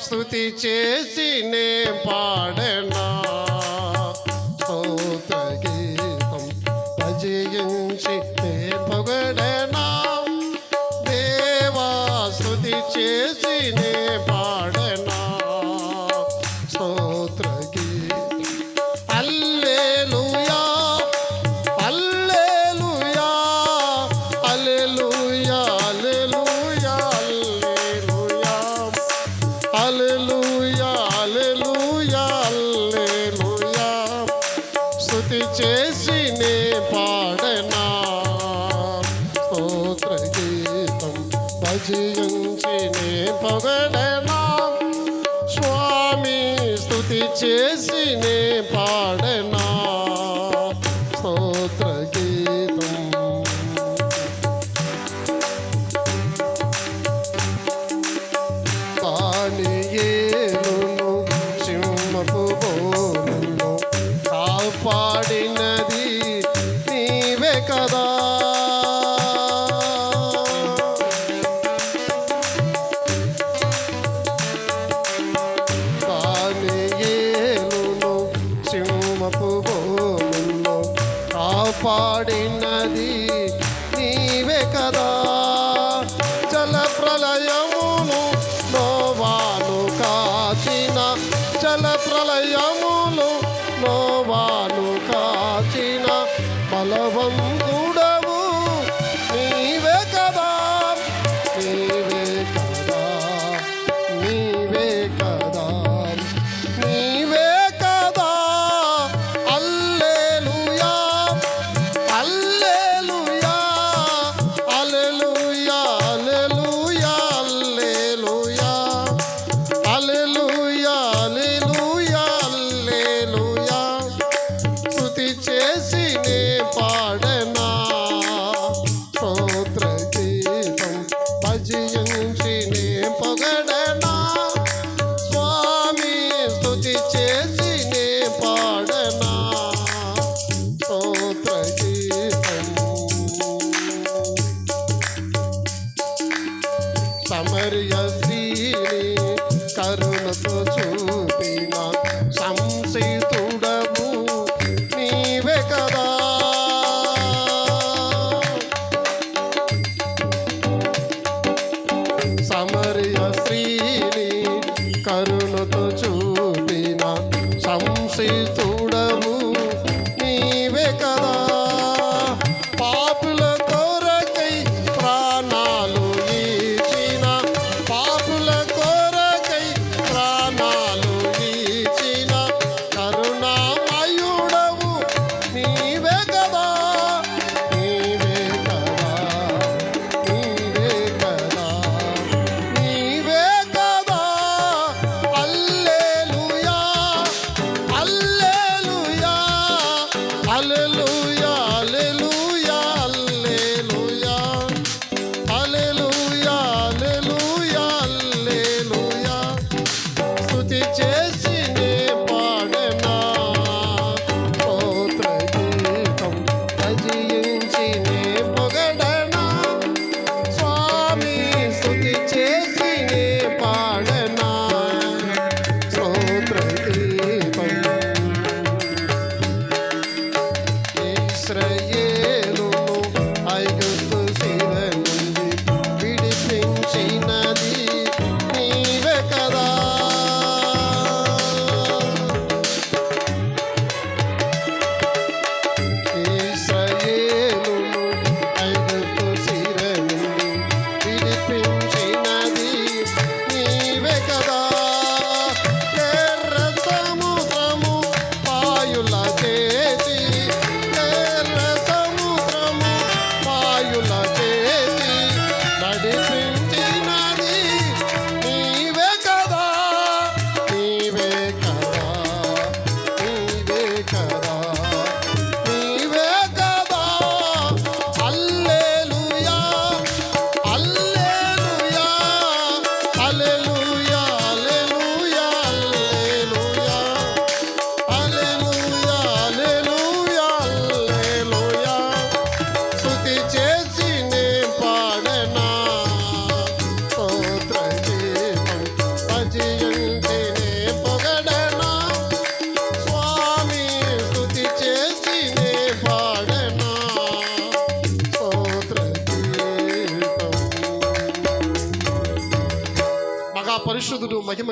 స్తుతి చేసి నే పాడనా? స్తోత్ర గీతం భజించి నే పొగడనా? దేవా స్తుతి చేసి నే భజించి నే పొగడనా స్వామి స్తుతి చే కాపాడినది నీవే కదా. జల ప్రళయమును నోవాను కాచిన జల ప్రళయములు నో మర్యశీలి కరుణతో చూపిన సంశితుడము నీవే కదా. సమర్య శ్రీని కరుణతో చూపిన సంశితు మహిమ